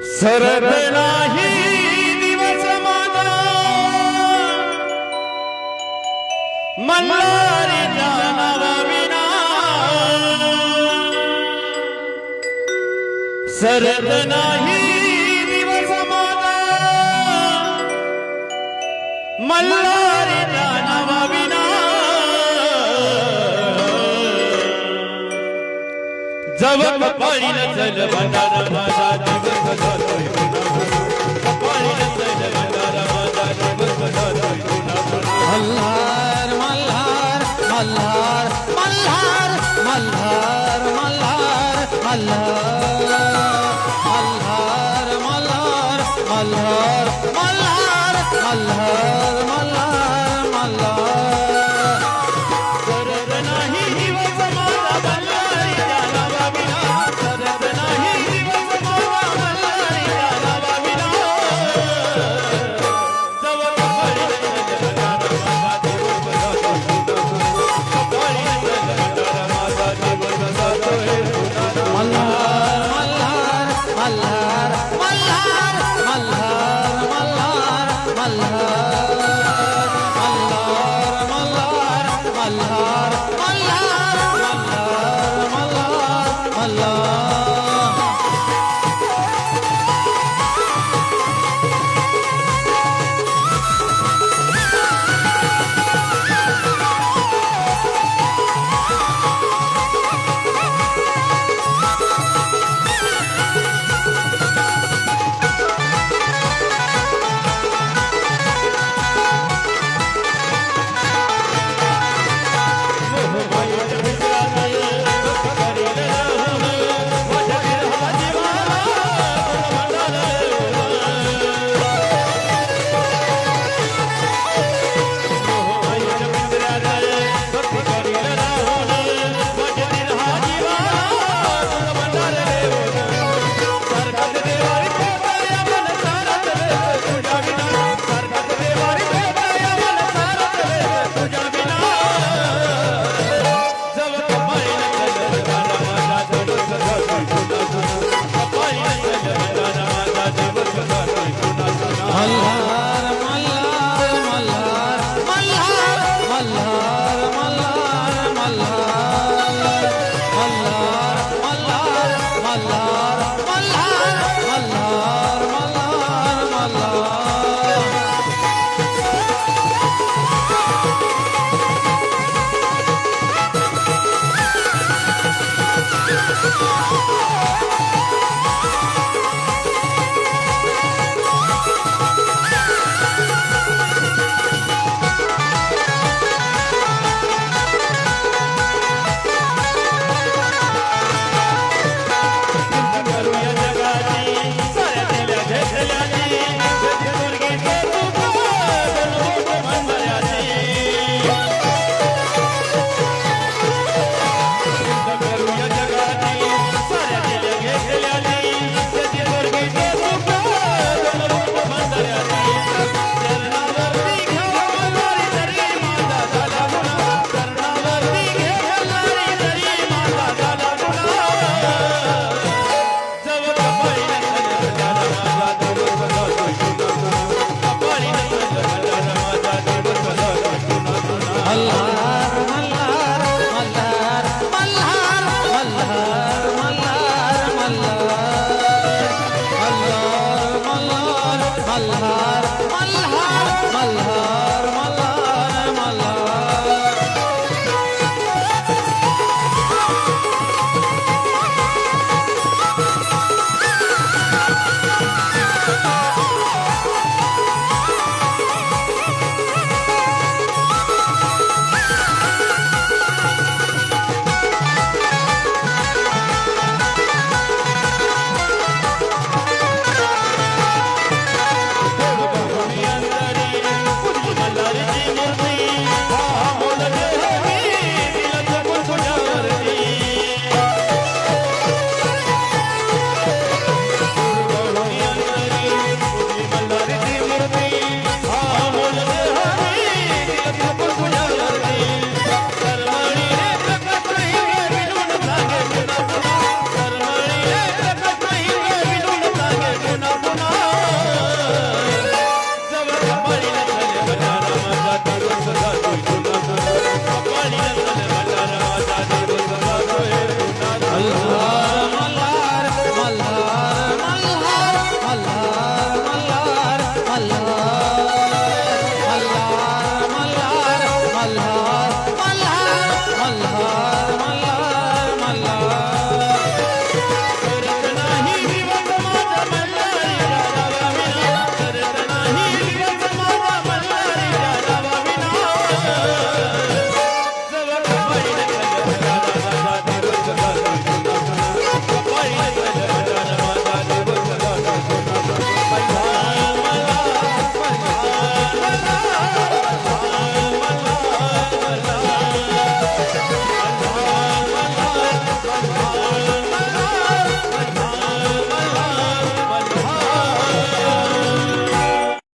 सरत नाही दिवस माझा. मल्हारी नावा विना सरत नाही दिवस माझा. मल्हारी विना जव कपाळीन चल भंडार माझा मल्हार मल्हार मल्हार मल्हार मल्हार